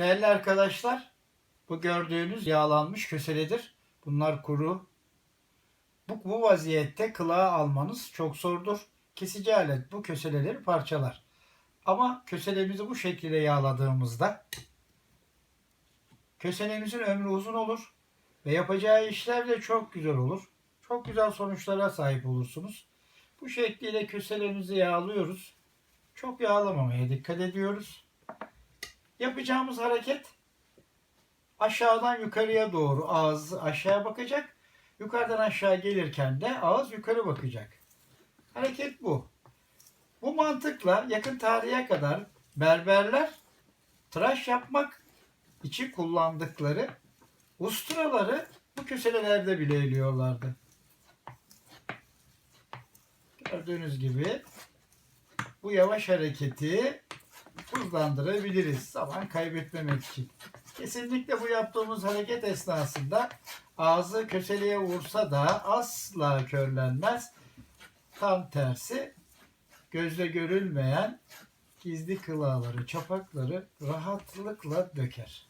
Değerli arkadaşlar, bu gördüğünüz yağlanmış köseledir. Bunlar kuru. Bu, bu vaziyette kılığa almanız çok zordur. Kesici alet bu köseleleri parçalar. Ama köselemizi bu şekilde yağladığımızda köselemizin ömrü uzun olur ve yapacağı işler de çok güzel olur. Çok güzel sonuçlara sahip olursunuz. Bu şekliyle köselemizi yağlıyoruz. Çok yağlamamaya dikkat ediyoruz. Yapacağımız hareket aşağıdan yukarıya doğru ağız aşağı bakacak. Yukarıdan aşağı gelirken de ağız yukarı bakacak. Hareket bu. Bu mantıkla yakın tarihe kadar berberler tıraş yapmak için kullandıkları usturaları bu köselelerde bile eliyorlardı. Gördüğünüz gibi bu yavaş hareketi hızlandırabiliriz zaman kaybetmemek için. Kesinlikle bu yaptığımız hareket esnasında ağzı köseleye vursa da asla körlenmez. Tam tersi gözle görülmeyen gizli kılağları, çapakları rahatlıkla döker.